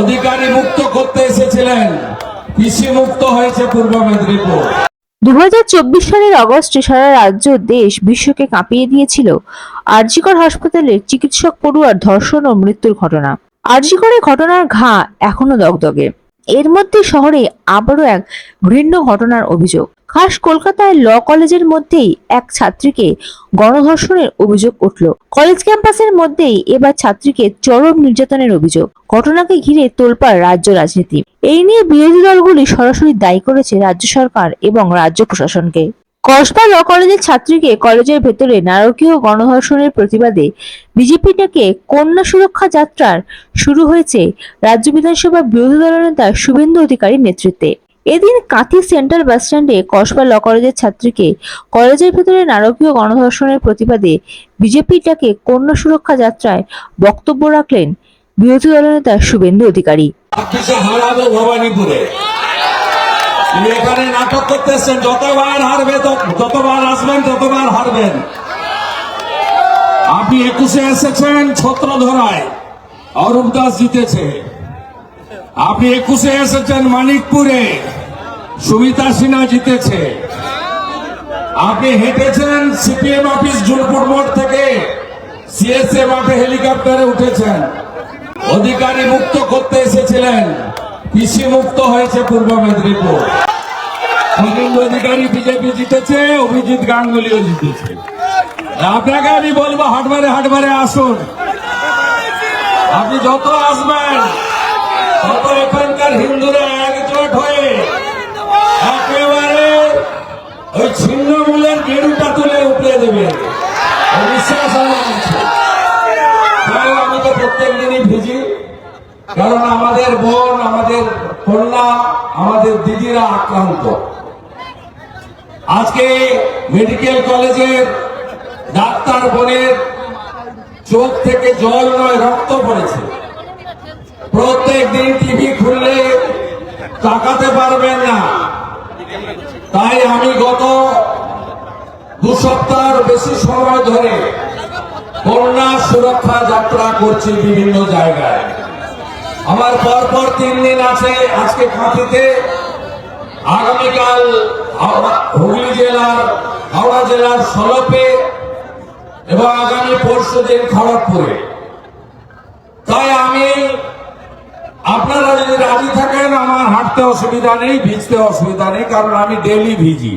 অধিকারী মুক্ত করতে এসেছিলেন। কৃষি মুক্ত হয়েছে পূর্ব মেদিনীপুর। দু সালের অগস্টে সারা রাজ্য দেশ বিশ্বকে কাঁপিয়ে দিয়েছিল, আরজিকর হাসপাতালের চিকিৎসক পড়ুয়ার ধর্ষণ ও মৃত্যুর ঘটনা। আরজিকরের ঘটনার ঘা এখনও দগদগে। এর মধ্যে শহরে আবারও এক ঘৃণ্য ঘটনার অভিযোগ। খাস কলকাতায় ল কলেজের মধ্যেই এক ছাত্রীকে গণধর্ষণের অভিযোগ উঠল। কলেজ ক্যাম্পাসের মধ্যেই এবার ছাত্রীকে চরম নির্যাতনের অভিযোগ। ঘটনাকে ঘিরে তোলপাড় রাজ্য রাজনীতি। এই নিয়ে বিরোধী দলগুলি সরাসরি দায়ী করেছে রাজ্য সরকার এবং রাজ্য প্রশাসনকে। কসবা ল কলেজের ছাত্রীকে কলেজের ভেতরে নারকীয় গণধর্ষণের প্রতিবাদে বিজেপি ডাকে কন্যা সুরক্ষা যাত্রার শুরু হয়েছে রাজ্য বিধানসভার বিরোধী দলনেতা শুভেন্দু অধিকারীর নেতৃত্বে। এদিন কাঁথি সেন্ট্রাল বাস স্ট্যান্ডে কসবা ল কলেজের ছাত্রীকে কলেজের ভেতরে নারকীয় গণধর্ষণের প্রতিবাদে বিজেপির ডাকে কন্যা সুরক্ষা যাত্রায় বক্তব্য রাখলেন বিরোধী দলনেতা শুভেন্দু অধিকারী। এখানে নাটক করতে এসছেন যতবার হারবে আসবেন, ততবার হারবেন। আপনি একুশে এসেছেন ছত্র ধরায় অরূপ দাস জিতেছে। আপনি একুশে এসেছেন মানিকপুরে। সুমিতা সিনহা জিতেছে। আপনি হেঁটেছেন সিপিএম অফিস জুলপুর মোড় থেকে। সিএসএ মাঠে হেলিকপ্টারে উঠেছেন। অধিকারী মুক্ত করতে এসেছিলেন। কৃষি মুক্ত হয়েছে পূর্ব মেদিনীপুর। অধিকারী বিজেপি জিতেছে, অভিজিৎ গাঙ্গুলিও জিতেছে। আপনাকে আমি বলব, হাটবারে হাটবারে আসুন। আপনি যত আসবেন, তত এখানকার হিন্দুরা গেরুটা তুলে উপড়ে দেবে। বিশ্বাস আমার আমি তো প্রত্যেক দিনই ভিজি। কারণ আমাদের বোন, আমাদের কন্যা, আমাদের দিদিরা আক্রান্ত। আজকে মেডিকেল কলেজের ডাক্তার বোনের চোখ থেকে জল নয়, রক্ত পড়েছে। প্রত্যেক দিন টিভি খুললে তাকাতে পারবেন না। তাই আমি গত দু সপ্তাহের বেশি সময় ধরে কন্যা সুরক্ষা যাত্রা করছি বিভিন্ন জায়গায়। আমার পরপর তিন দিন আছে আজকে কাঁথিতে আগামীকাল হুগলি জেলার, হাওড়া জেলার সলপে এবং আগামী পরশু দিন খড়গপুরে। তাই আমি, আপনারা যদি রাজি থাকেন, আমার হাঁটতে অসুবিধা নেই, ভিজতে অসুবিধা নেই, কারণ আমি ডেলি ভিজি।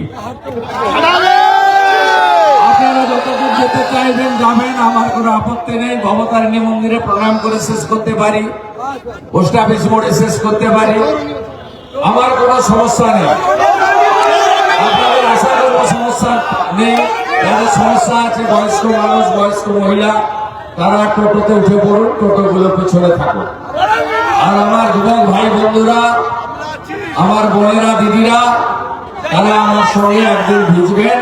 আপনারা যতদূর যেতে চাইবেন যাবেন, আমার কোনো আপত্তি নেই। ভবতারিণী মন্দিরে প্রণাম করে শেষ করতে পারি। পোস্ট অফিস মোড়ে শেষ করতে পারি। আমার কোনো সমস্যা নেই। আপনাদের সমস্যা নেই। যাদের সমস্যা আছে, বয়স্ক মানুষ, বয়স্ক মহিলা, তারা টোটোতে উঠে পড়ুন, টোটোগুলো পিছনে থাকুন। আর আমার যুবক ভাই বন্ধুরা, আমার বোনেরা, দিদিরা, তারা আমার সঙ্গে একদিন ভিজবেন।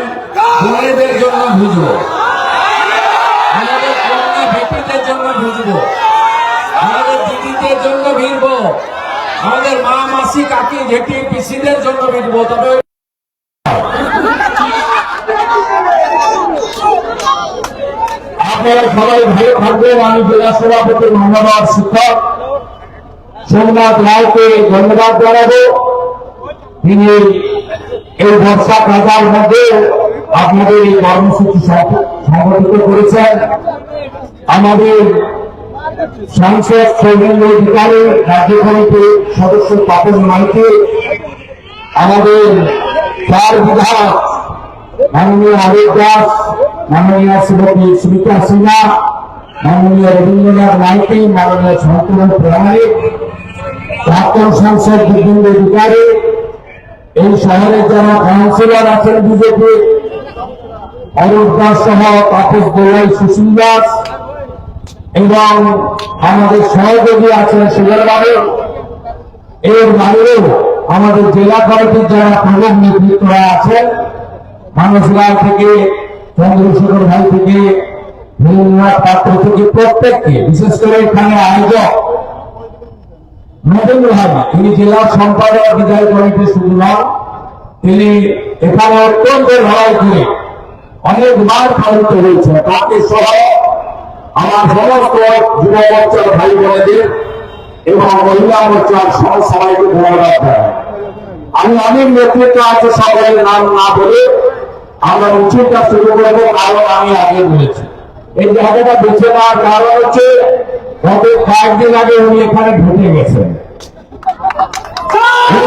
বোনেদের ভিজবো আমাদের কন্যা বেটিদের জন্য ভিজবো আমাদের দিদিদের জন্য ভিড়বো। আমাদের মা, মাসি, কাকি, জেঠি, পিসিদের জন্য ভিড়বো, তবে আপনারা সবাই ভালো থাকবেন। আমি জেলা সভাপতি মহানগর শিক্ষক। সোমনাথ রায়কে ধন্যবাদ জানাব। তিনি এই বর্ষা কাজার মধ্যে আপনাদের এই কর্মসূচি সংগঠিত করেছেন আমাদের সাংসদ সৌমেন্দ্র অধিকারী, রাজ্য কমিটির সদস্য পাপন মাইকে আমাদের চার বিধায়ক মাননীয় আবেদ দাস, মাননীয় শ্রীমতী সুমিতা সিনহা, মাননীয় রবীন্দ্রনাথ নাইকে মাননীয় শঙ্কর প্রামাণিক, প্রাক্তন সাংসদ বিপিন অধিকারী এই শহরের যারা কাউন্সিলর আছেন বিজেপি, অরূপ দাস সহ তাপস দোলাই, সুশীল দাস, এবং আমাদের সহযোগী আছেন সুগর বাবু। এর বাইরেও আমাদের জেলা কমিটির যারা প্রধান নেতৃত্বরা আছেন মানস থেকে, চন্দ্রশেখর ভাই থেকে ভীমনাথ পাত্র থেকে প্রত্যেককে, বিশেষ করে এখানে আয়োজক নরেন্দ্র ভাই তিনি জেলা সম্পাদক বিদায় কমিটি শুধু নন তিনি এখানে অত্যন্ত লড়াই করে অনেকবার পালিত হয়েছেন। তাকে সহ আমার সমস্ত যুব মোর্চার ভাই বোনেদের এবং মহিলা মোর্চার সহ সবাইকে ধন্যবাদ আমি অনেক নেতৃত্ব আছে সকলের নাম না বলে আমরা মিছিলটা শুরু করব, কারণ আমি আগে বলেছি। এই জায়গাটা বেছে নেওয়ার কারণ হচ্ছে গত কয়েকদিন আগে উনি এখানে ঢুকে গেছেন।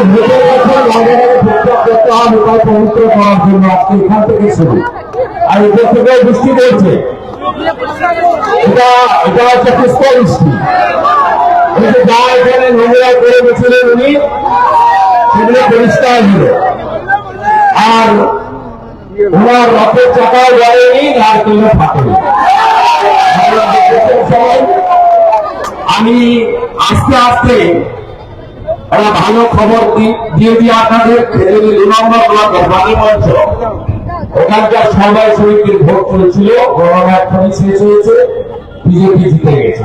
ঢুকে গেছেন জায়গাটাকে ঠিকঠাক করতে হবে তাই পবিত্র করার জন্য আজকে এখান থেকে শুরু আর এখান থেকে বৃষ্টি পরিষ্কার আর ওনার রথের ফাটেনি। আমি আস্তে আস্তে একটা ভালো খবর দিয়ে আপনাদের মঞ্চ, ওখানকার সবাই সমিতির ভোট চলছিল গণনা শেষ হয়েছে, বিজেপি জিতে গেছে